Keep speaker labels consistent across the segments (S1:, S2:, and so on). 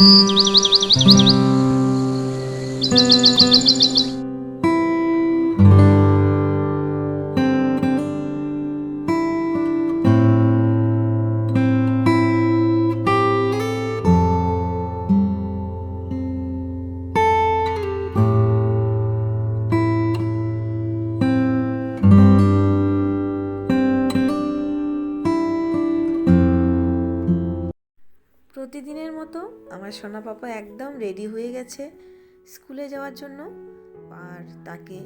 S1: Música প্রতিদিনের মতো আমার সোনা পাপা একদম রেডি হয়ে গেছে স্কুলে যাওয়ার জন্য। আর তাকে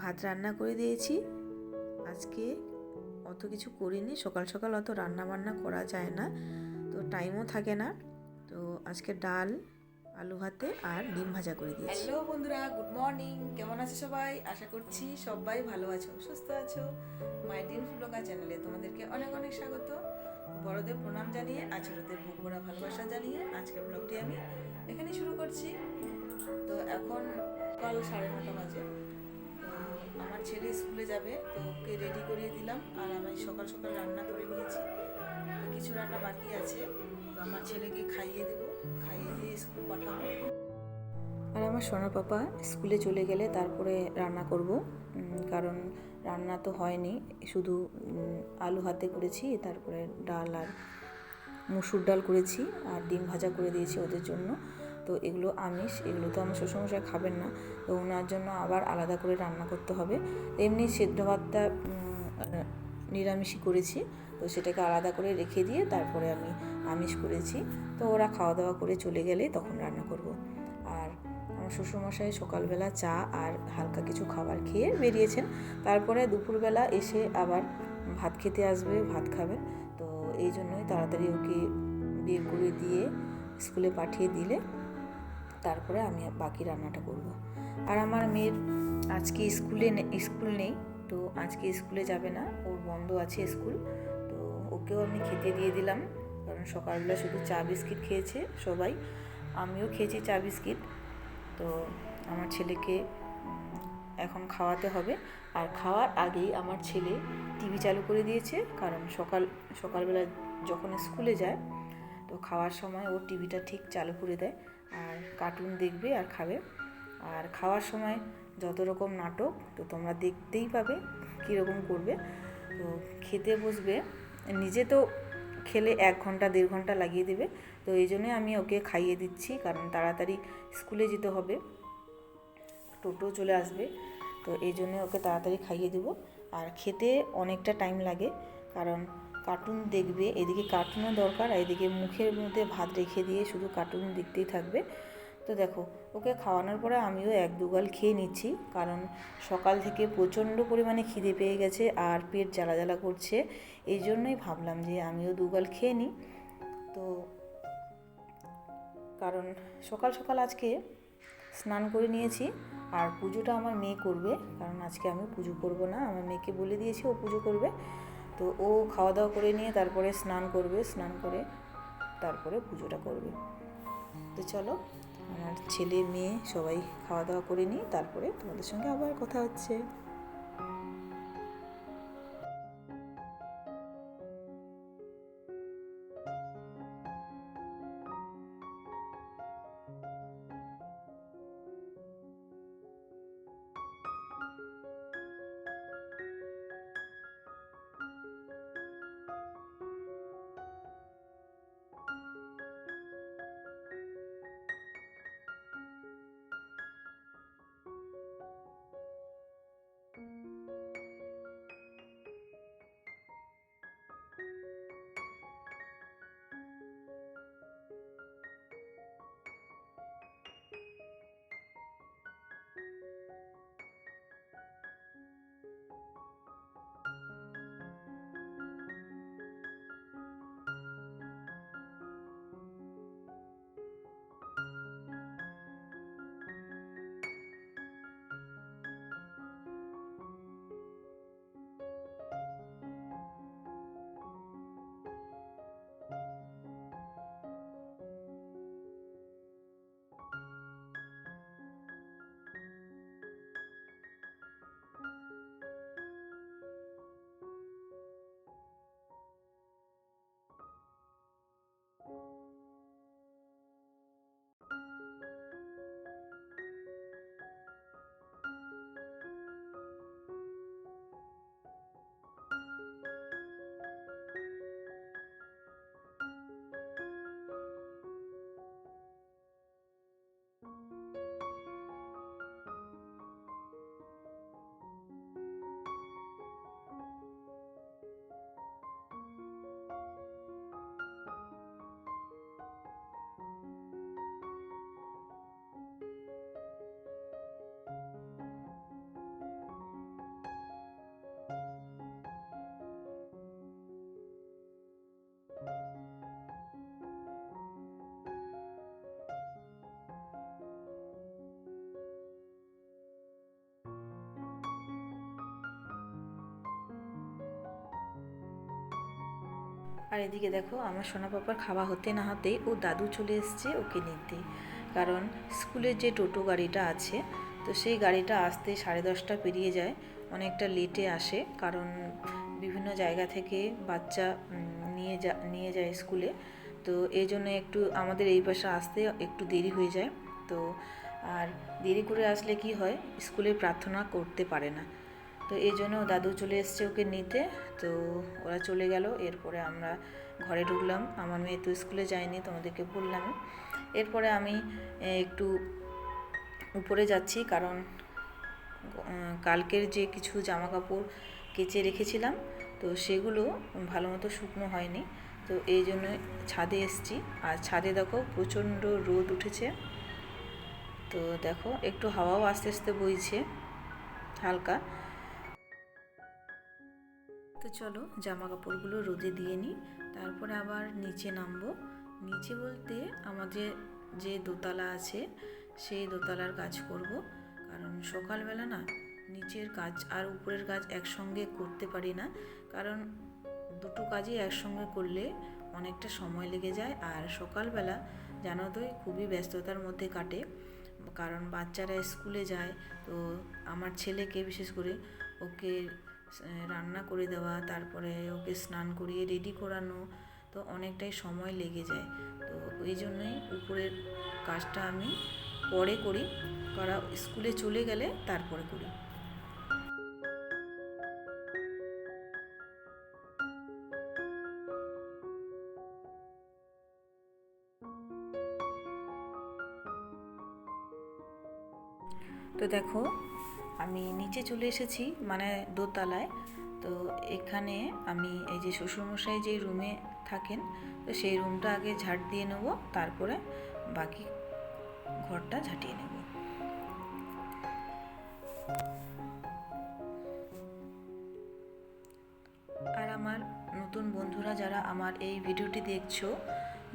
S1: ভাত রান্না করে দিয়েছি। আজকে অত কিছু করিনি, সকাল সকাল অত রান্না বান্না করা যায় না, তো টাইমও থাকে না। তো আজকে ডাল, আলু ভাতে আর ডিম ভাজা করে দিয়েছি। হ্যালো বন্ধুরা গুড মর্নিং কেমন আছো সবাই? আশা করছি সবাই ভালো আছো, সুস্থ আছো। মাই ডিন ব্লগার চ্যানেলে তোমাদেরকে অনেক অনেক স্বাগত। বড়দের প্রণাম জানিয়ে আর ছোটদের বুক ভরা ভালোবাসা জানিয়ে আজকের ব্লগটি আমি এখানে শুরু করছি। তো এখন কাল সাড়ে নটা বাজে। আমার ছেলে স্কুলে যাবে, তো ওকে রেডি করিয়ে দিলাম। আর আমি সকাল সকাল রান্না করে নিয়েছি। তো কিছু রান্না বাকি আছে। তো আমার ছেলেকে খাইয়ে দেবো। খাইয়ে দিয়ে স্কুল পাঠাবো। আর আমার সোনার পাপা স্কুলে চলে গেলে তারপরে রান্না করব। কারণ রান্না তো হয়নি, শুধু আলু হাতে করেছি, তারপরে ডাল আর মুসুর ডাল করেছি আর ডিম ভাজা করে দিয়েছি ওদের জন্য। তো এগুলো আমিষ, এগুলো তো আমার শ্বশুরমশাই খাবেন না, তো ওনার জন্য আবার আলাদা করে রান্না করতে হবে। এমনি সেদ্ধ ভাতটা নিরামিষই করেছি, তো সেটাকে আলাদা করে রেখে দিয়ে তারপরে আমি আমিষ করেছি। তো ওরা খাওয়া দাওয়া করে চলে গেলেই তখন রান্না করব। আমার শ্বশুরমশাই সকালবেলা চা আর হালকা কিছু খাবার খেয়ে বেরিয়েছেন। তারপরে দুপুরবেলা এসে আবার ভাত খেতে আসবে, ভাত খাবে। তো এই জন্যই তাড়াতাড়ি ওকে বের করে দিয়ে স্কুলে পাঠিয়ে দিলে। তারপরে আমি বাকি রান্নাটা করব। আর আমার মেয়ের আজকে স্কুলে স্কুল নেই, তো আজকে স্কুলে যাবে না। ওর বন্ধ আছে স্কুল, তো ওকেও আমি খেতে দিয়ে দিলাম। কারণ সকালবেলা শুধু চা বিস্কিট খেয়েছে সবাই। আমিও খেয়েছি চা বিস্কিট। তো আমার ছেলেকে এখন খাওয়াতে হবে। আর খাওয়ার আগেই আমার ছেলে টিভি চালু করে দিয়েছে, কারণ সকাল, সকালবেলা যখন স্কুলে যায়, তো খাওয়ার সময় ও টিভিটা ঠিক চালু করে দেয়। আর কার্টুন দেখবে আর খাবে। আর খাওয়ার সময় যত রকম নাটক, তো তোমরা দেখতেই পাবে কীরকম করবে। তো খেতে বসবে। নিজে তো খেলে এক ঘণ্টা, দেড় ঘণ্টা লাগিয়ে দেবে। তো এই জন্যে আমি ওকে খাইয়ে দিচ্ছি, কারণ তাড়াতাড়ি স্কুলে যেতে হবে। টোটো চলে আসবে, তো এই জন্যে ওকে তাড়াতাড়ি খাইয়ে দেবো। আর খেতে অনেকটা টাইম লাগে, কারণ কার্টুন দেখবে, এদিকে কার্টুনও দরকার, আর এদিকে মুখের মধ্যে ভাত রেখে দিয়ে শুধু কার্টুন দেখতেই থাকবে। তো দেখো, ওকে খাওয়ানোর পরে আমিও এক দুগাল খেয়ে নিচ্ছি, কারণ সকাল থেকে প্রচণ্ড পরিমাণে খিদে পেয়ে গেছে আর পেট জ্বালা জ্বালা করছে, এই জন্যই ভাবলাম যে আমিও দুগাল খেয়ে নিই। তো কারণ সকাল সকাল আজকে স্নান করে নিয়েছি আর পুজোটা আমার মেয়ে করবে, কারণ আজকে আমি পুজো করব না, আমার মেয়েকে বলে দিয়েছি ও পুজো করবে। তো ও খাওয়া দাওয়া করে নিয়ে তারপরে স্নান করবে, স্নান করে তারপরে পুজোটা করবে। তো চলো আমার ছেলে মেয়ে সবাই খাওয়া দাওয়া করে নিই তারপরে তোমাদের সঙ্গে আবার কথা হচ্ছে। আর এদিকে দেখো, আমার সোনা পাপার খাওয়া হতে না হতেই ও দাদু চলে এসছে ওকে নিতে। কারণ স্কুলের যে টোটো গাড়িটা আছে, তো সেই গাড়িটা আসতে সাড়ে দশটা পেরিয়ে যায়, অনেকটা লেটে আসে। কারণ বিভিন্ন জায়গা থেকে বাচ্চা নিয়ে যা, নিয়ে যায় স্কুলে। তো এই জন্য একটু আমাদের এই পাশে আসতে একটু দেরি হয়ে যায়। তো আর দেরি করে আসলে কি হয়, স্কুলে প্রার্থনা করতে পারে না। তো এই জন্য দাদু চলে এসছে ওকে নিতে। তো ওরা চলে গেল, এরপরে আমরা ঘরে ঢুকলাম। আমার মেয়ে তো স্কুলে যায়নি, তোমাদেরকে বললাম। এরপরে আমি একটু উপরে যাচ্ছি কারণ কালকের যে কিছু জামা কাপড় কেচে রেখেছিলাম, তো সেগুলো ভালো মতো শুকনো হয়নি। তো এই জন্য ছাদে এসছি। আর ছাদে দেখো প্রচণ্ড রোদ উঠেছে। তো দেখো, একটু হাওয়াও আস্তে আস্তে বইছে, হালকা। তো চলো জামা কাপড়গুলো রোদে দিয়ে নিই। তারপরে আবার নিচে নামবো। নিচে বলতে আমাদের যে দোতলা আছে, সেই দোতলার কাজ করব। কারণ সকালবেলা না নিচের কাজ আর উপরের কাজ একসঙ্গে করতে পারি না। কারণ দুটো কাজই একসঙ্গে করলে অনেকটা সময় লেগে যায়। আর সকালবেলা জানো তোই খুবই ব্যস্ততার মধ্যে কাটে। কারণ বাচ্চারা স্কুলে যায়, তো আমার ছেলেকে বিশেষ করে ওকে রান্না করে দেওয়া, তারপরে ওকে স্নান করিয়ে রেডি করানো, তো অনেকটাই সময় লেগে যায়। তো ওই জন্যই উপরের কাজটা আমি পরে করি। করা স্কুলে চলে গেলে তারপরে করি। তো দেখো আমি নিচে চলে এসেছি মানে দোতলায়। তো এখানে আমি এই যে শ্বশুরমশাই যে রুমে থাকেন, তো সেই রুমটা আগে ঝাড় দিয়ে নেব, তারপরে বাকি ঘরটা ঝাঁটিয়ে নেব। আর আমার নতুন বন্ধুরা যারা আমার এই ভিডিওটি দেখছ,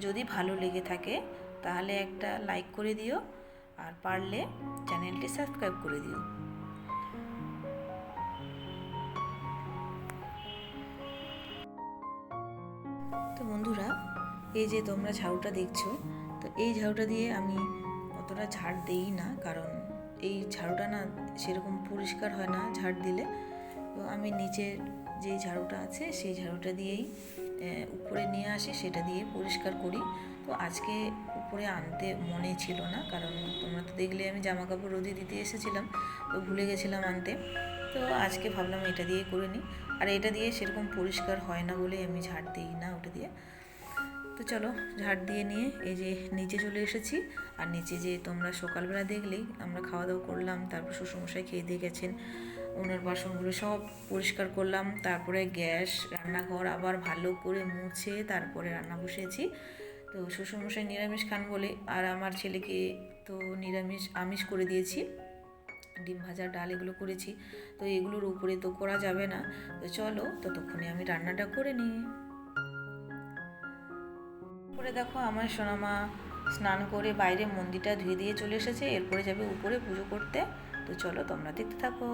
S1: যদি ভালো লেগে থাকে, তাহলে একটা লাইক করে দিও, আর পারলে চ্যানেলটি সাবস্ক্রাইব করে দিও। এই যে তোমরা ঝাড়ুটা দেখছ, তো এই ঝাড়ুটা দিয়ে আমি অতটা ঝাড় দেই না, কারণ এই ঝাড়ুটা না সেরকম পরিষ্কার হয় না ঝাড় দিলে। তো আমি নিচের যে ঝাড়ুটা আছে, সেই ঝাড়ুটা দিয়েই উপরে নিয়ে আসি, সেটা দিয়ে পরিষ্কার করি। তো আজকে উপরে আনতে মনে ছিল না, কারণ তোমরা তো দেখলে আমি জামা কাপড় রোদে দিতে এসেছিলাম, তো ভুলে গেছিলাম আনতে। তো আজকে ভাবলাম এটা দিয়ে করে নিই। আর এটা দিয়ে সেরকম পরিষ্কার হয় না বলে আমি ঝাড় দিই না ওটা দিয়ে। তো চলো ঝাড় দিয়ে নিয়ে এই যে নিচে চলে এসেছি। আর নিচে যে তোমরা সকালবেলা দেখলেই আমরা খাওয়া দাওয়া করলাম, তারপর শ্বশুরমশাই খেয়ে দিয়ে গেছেন। ওনার বাসনগুলো সব পরিষ্কার করলাম, তারপরে গ্যাস, রান্নাঘর আবার ভালো করে মুছে তারপরে রান্না বসিয়েছি। তো শ্বশুরমশাই নিরামিষ খান বলে, আর আমার ছেলেকে তো নিরামিষ, আমিষ করে দিয়েছি। ডিম ভাজা, ডাল এগুলো করেছি। তো এগুলোর উপরে তো করা যাবে না। তো চলো ততক্ষণে আমি রান্নাটা করে নিই। করে দেখো আমার সোনামা স্নান করে বাইরে মন্দিরটা ধুয়ে দিয়ে চলে এসেছে এরপরে যাবে উপরে পুজো করতে। তো চলো তোমরা দেখতে থাকো।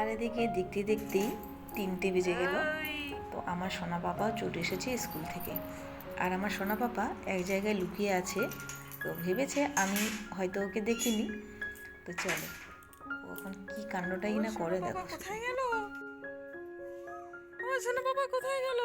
S1: আর এদিকে দেখতে দেখতেই তিনটে বেজে গেল। তো আমার সোনা পাপাও চলে এসেছে স্কুল থেকে। আর আমার সোনা পাপা এক জায়গায় লুকিয়ে আছে। তো ভেবেছে আমি হয়তো ওকে দেখিনি। তো চলো ও এখন কি কাণ্ডটাই না করে দেখো।
S2: কোথায় গেল? আমার সোনা বাবা কোথায় গেল?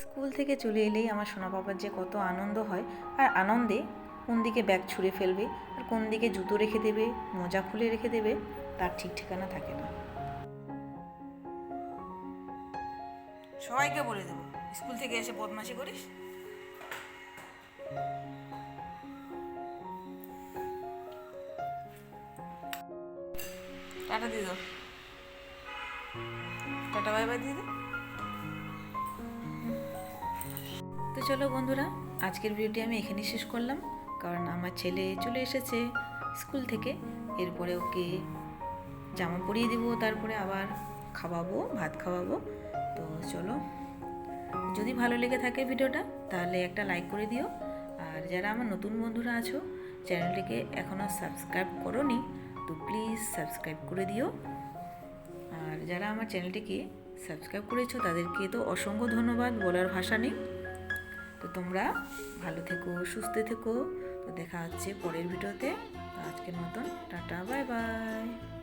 S1: স্কুল থেকে চলে এলেই আমার সোনা বাবার যে কত আনন্দ হয়, আর আনন্দে কোন দিকে ব্যাগ ছুঁড়ে ফেলবে, আর কোন দিকে জুতো রেখে দেবে, মোজা খুলে রেখে দেবে, তার ঠিক ঠিকানা থাকে না।
S2: সবাইকে বলে দেবো। স্কুল থেকে এসে বদমাশি করিস। টাটা দিয়ে দাও। টাটা, বাই বাই, দিয়ে দে
S1: তো চলো বন্ধুরা, আজকের ভিডিওটি আমি এখানেই শেষ করলাম, কারণ আমার ছেলে চলে এসেছে স্কুল থেকে। এরপরে ওকে জামা পরিয়ে দিব, তারপরে আবার খাওয়াবো, ভাত খাওয়াবো। তো চলো, যদি ভালো লেগে থাকে ভিডিওটা, তাহলে একটা লাইক করে দিও। আর যারা আমার নতুন বন্ধুরা আছো, চ্যানেলটিকে এখনও সাবস্ক্রাইব করোনি, তো প্লিজ সাবস্ক্রাইব করে দিও। আর যারা আমার চ্যানেলটিকে সাবস্ক্রাইব করেছ, তাদেরকে তো অসংখ্য ধন্যবাদ, বলার ভাষা নেই। তো তোমরা ভালো থেকো, সুস্থ থেকো। তো দেখা হচ্ছে পরের ভিডিওতে। আজকের মতন, টাটা বাই বাই